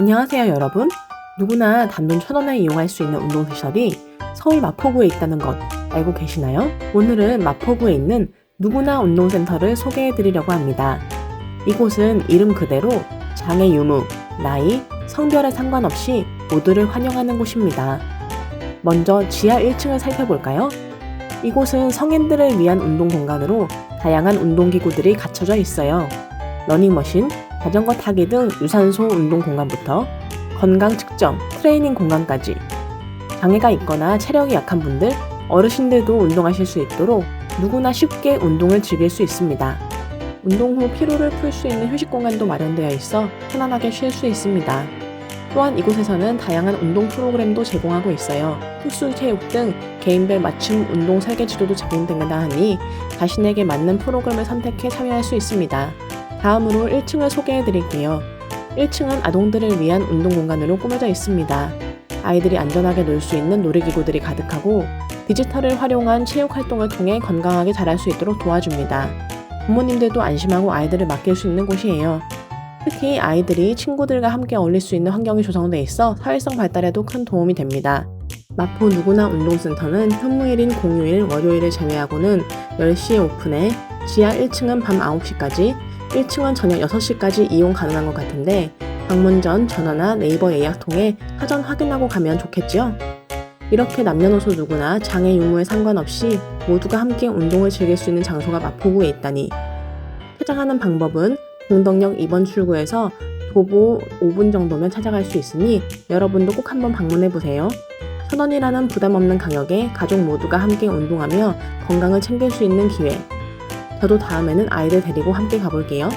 안녕하세요 여러분. 누구나 단돈 천 원에 이용할 수 있는 운동시설이 서울 마포구에 있다는 것 알고 계시나요? 오늘은 마포구에 있는 누구나 운동센터를 소개해 드리려고 합니다. 이곳은 이름 그대로 장애 유무, 나이, 성별에 상관없이 모두를 환영하는 곳입니다. 먼저 지하 1층을 살펴볼까요? 이곳은 성인들을 위한 운동 공간으로 다양한 운동기구들이 갖춰져 있어요. 러닝머신, 자전거 타기 등 유산소 운동 공간부터 건강 측정, 트레이닝 공간까지 장애가 있거나 체력이 약한 분들, 어르신들도 운동하실 수 있도록 누구나 쉽게 운동을 즐길 수 있습니다. 운동 후 피로를 풀 수 있는 휴식 공간도 마련되어 있어 편안하게 쉴 수 있습니다. 또한 이곳에서는 다양한 운동 프로그램도 제공하고 있어요. 특수 체육 등 개인별 맞춤 운동 설계 지도도 제공된다 하니 자신에게 맞는 프로그램을 선택해 참여할 수 있습니다. 다음으로 1층을 소개해 드릴게요. 1층은 아동들을 위한 운동 공간으로 꾸며져 있습니다. 아이들이 안전하게 놀 수 있는 놀이기구들이 가득하고 디지털을 활용한 체육 활동을 통해 건강하게 자랄 수 있도록 도와줍니다. 부모님들도 안심하고 아이들을 맡길 수 있는 곳이에요. 특히 아이들이 친구들과 함께 어울릴 수 있는 환경이 조성돼 있어 사회성 발달에도 큰 도움이 됩니다. 마포 누구나 운동센터는 휴무일인 공휴일, 월요일을 제외하고는 10시에 오픈해 지하 1층은 밤 9시까지, 1층은 저녁 6시까지 이용 가능한 것 같은데 방문 전 전화나 네이버 예약 통해 사전 확인하고 가면 좋겠죠? 이렇게 남녀노소 누구나 장애 유무에 상관없이 모두가 함께 운동을 즐길 수 있는 장소가 마포구에 있다니 찾아가는 방법은 공덕역 2번 출구에서 도보 5분 정도면 찾아갈 수 있으니 여러분도 꼭 한번 방문해 보세요. 천 원이라는 부담 없는 가격에 가족 모두가 함께 운동하며 건강을 챙길 수 있는 기회. 저도 다음에는 아이들 데리고 함께 가볼게요.